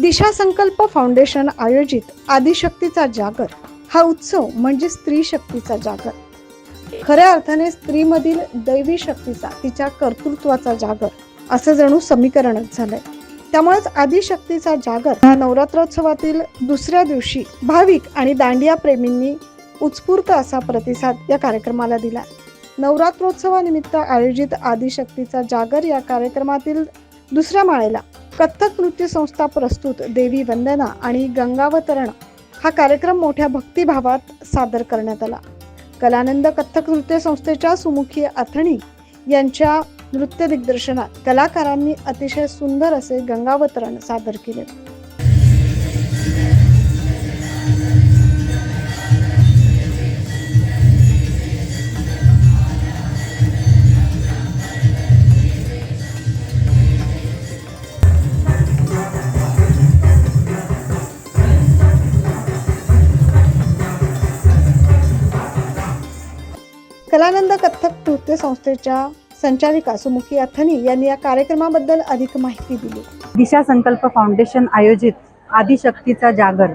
दिशा संकल्प फाउंडेशन आयोजित आदिशक्तीचा जागर. हा उत्सव म्हणजे स्त्री शक्तीचा जागर. खऱ्या अर्थाने स्त्रीमधील दैवी शक्तीचा तिच्या कर्तृत्वाचा जागर असं जणू समीकरणच झालंय. त्यामुळेच आदिशक्तीचा जागर हा नवरात्रोत्सवातील दुसऱ्या दिवशी भाविक आणि दांडिया प्रेमींनी उत्स्फूर्त असा प्रतिसाद या कार्यक्रमाला दिला. नवरात्रोत्सवानिमित्त आयोजित आदिशक्तीचा जागर या कार्यक्रमातील दुसऱ्या माळेला कथ्थक नृत्य संस्था प्रस्तुत देवी वंदना आणि गंगावतरण हा कार्यक्रम मोठ्या भक्तिभावात सादर करण्यात आला. कलानंद कथ्थक नृत्य संस्थेच्या सुमुखी अथणी यांच्या नृत्य दिग्दर्शनात कलाकारांनी अतिशय सुंदर असे गंगावतरण सादर केले. कलानंद कथ्थक नृत्य संस्थेच्या संचालिका सुमुखी अथनी यांनी या कार्यक्रमाबद्दल अधिक माहिती दिली. दिशा संकल्प फाउंडेशन आयोजित आदिशक्तीचा जागर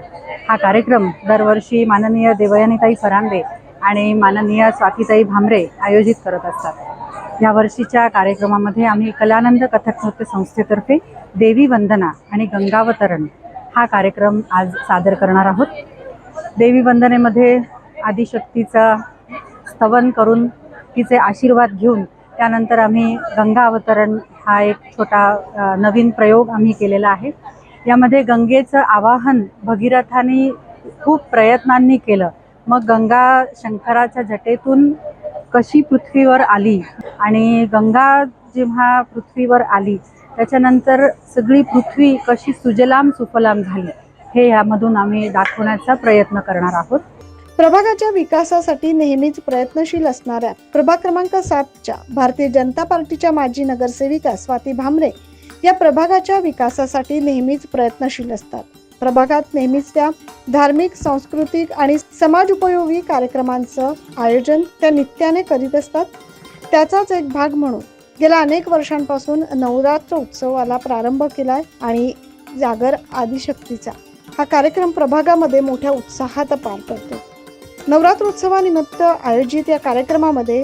हा कार्यक्रम दरवर्षी माननीय देवयानीताई फरांदे आणि माननीय स्वातीताई भामरे आयोजित करत असतात. या वर्षीच्या कार्यक्रमामध्ये आम्ही कलानंद कथक नृत्य संस्थेतर्फे देवी वंदना आणि गंगावतरण हा कार्यक्रम आज सादर करणार आहोत. देवी वंदनेमध्ये आदिशक्तीचा स्तवन करून तिचे आशीर्वाद घेऊन त्यानंतर आम्ही गंगा अवतरण हा एक छोटा नवीन प्रयोग आम्ही केलेला आहे. यामध्ये गंगेचं आवाहन भगीरथाने खूप प्रयत्नांनी केलं. मग गंगा शंकराच्या जटेतून कशी पृथ्वीवर आली आणि गंगा जेव्हा पृथ्वीवर आली त्याच्यानंतर सगळी पृथ्वी कशी सुजलाम सुफलाम झाली हे यामधून आम्ही दाखवण्याचा प्रयत्न करणार आहोत. प्रभागाच्या विकासासाठी नेहमीच प्रयत्नशील असणाऱ्या प्रभाग क्रमांक सातच्या भारतीय जनता पार्टीच्या माजी नगरसेविका स्वाती भामरे या प्रभागाच्या विकासासाठी नेहमीच प्रयत्नशील असतात. प्रभागात नेहमीच त्या धार्मिक सांस्कृतिक आणि समाज उपयोगी कार्यक्रमांचं आयोजन त्या नित्याने करीत असतात. त्याचाच एक भाग म्हणून गेल्या अनेक वर्षांपासून नवरात्र उत्सवाला प्रारंभ केलाय आणि जागर आदिशक्तीचा हा कार्यक्रम प्रभागामध्ये मोठ्या उत्साहात पार पडतो. नवरात्रोत्सवानिमित्त आयोजित या कार्यक्रमामध्ये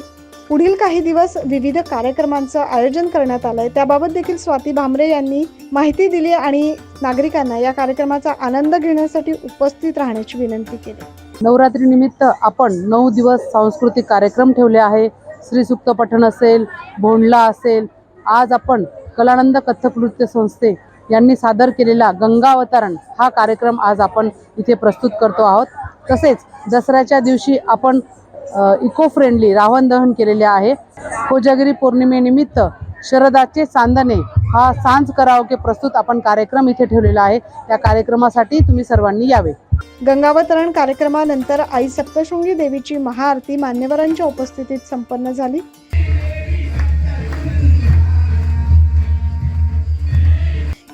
पुढील काही दिवस विविध कार्यक्रमांचं आयोजन करण्यात आलंय. त्याबाबत देखील स्वाती भामरे यांनी माहिती दिली आणि नागरिकांना या कार्यक्रमाचा आनंद घेण्यासाठी उपस्थित राहण्याची विनंती केली. नवरात्रीनिमित्त आपण नऊ दिवस सांस्कृतिक कार्यक्रम ठेवले आहे. श्रीसुक्त पठण असेल भोंडला असेल आज आपण कलानंद कथ्थक नृत्य संस्थे यांनी सादर केलेला गंगावतरण हा कार्यक्रम आज आपण इथे प्रस्तुत करतो आहोत. तसेच दसऱ्याच्या दिवशी आपण इको फ्रेंडली रावण दहन केलेले आहे. कोजागिरी पौर्णिमेनिमित्त शरदाचे चांदणे हा सांज करावके प्रस्तुत आपण कार्यक्रम इथे ठेवलेला आहे. या कार्यक्रमासाठी तुम्ही सर्वांनी यावे. गंगावतरण कार्यक्रमानंतर आई सप्तशृंगी देवीची महाआरती मान्यवरांच्या उपस्थितीत संपन्न झाली.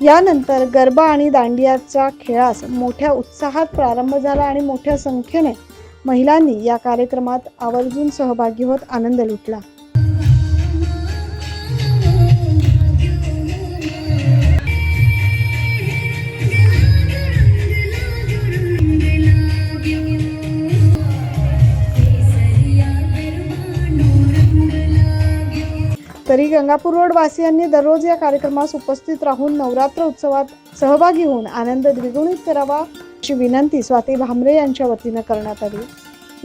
यानंतर गरबा आणि दांडियाचा खेळास मोठ्या उत्साहात प्रारंभ झाला आणि मोठ्या संख्येने महिलांनी या कार्यक्रमात आवर्जून सहभागी होत आनंद लुटला. तरी गंगापूर रोड वासियांनी दररोज या कार्यक्रमास उपस्थित राहून नवरात्र उत्सवात सहभागी होऊन आनंद द्विगुणित करावा अशी विनंती स्वाती भामरे यांच्या वतीनं करण्यात आली.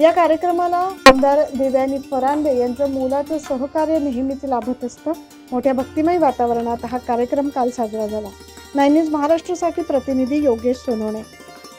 या कार्यक्रमाला आमदार दिव्यानी फरांदे यांचं मोलाचं सहकार्य नेहमीच लाभत असतं. मोठ्या भक्तिमय वातावरणात हा कार्यक्रम काल साजरा झाला. नाईन्यूज महाराष्ट्रासाठी प्रतिनिधी योगेश सोनवणे.